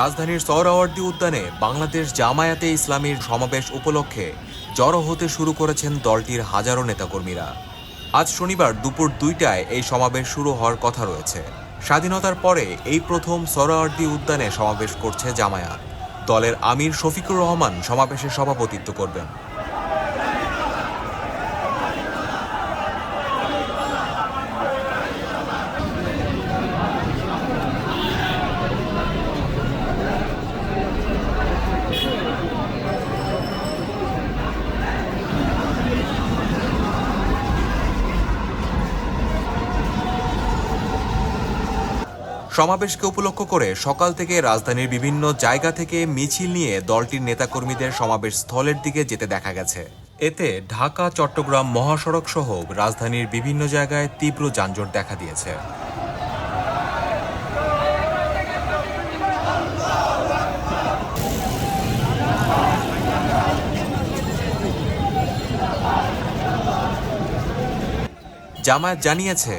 রাজধানীর সহরাওয়ার্দী উদ্যানে বাংলাদেশ জামায়াতে ইসলামীর সমাবেশ উপলক্ষে জড়ো হতে শুরু করেছেন দলটির হাজারো নেতাকর্মীরা। আজ শনিবার দুপুর দুইটায় এই সমাবেশ শুরু হওয়ার কথা রয়েছে। স্বাধীনতার পরে এই প্রথম সহরাওয়ার্দী উদ্যানে সমাবেশ করছে জামায়াত। দলের আমির শফিকুর রহমান সমাবেশে সভাপতিত্ব করবেন। সমাবেশকে উপলক্ষ করে সকাল থেকে রাজধানীর বিভিন্ন জায়গা থেকে মিছিল নিয়ে দলটির নেতাকর্মীদের সমাবেশ স্থলের দিকে যেতে দেখা গেছে। এতে ঢাকা, চট্টগ্রাম মহাসড়ক সহ রাজধানীর বিভিন্ন জায়গায় তীব্র যানজট দেখা দিয়েছে। জামায়াত জানিয়েছে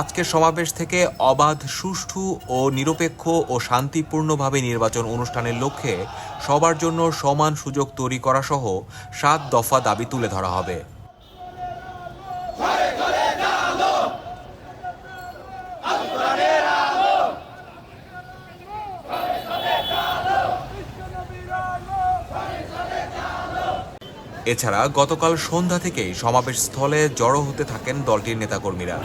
আজকের সমাবেশ থেকে অবাধ, সুষ্ঠু ও নিরপেক্ষ ও শান্তিপূর্ণভাবে নির্বাচন অনুষ্ঠানের লক্ষ্যে সবার জন্য সমান সুযোগ তৈরি করা সহ সাত দফা দাবি তুলে ধরা হবে। এছাড়া গতকাল সন্ধ্যা থেকেই সমাবেশ স্থলে জড়ো হতে থাকেন দলটির নেতাকর্মীরা।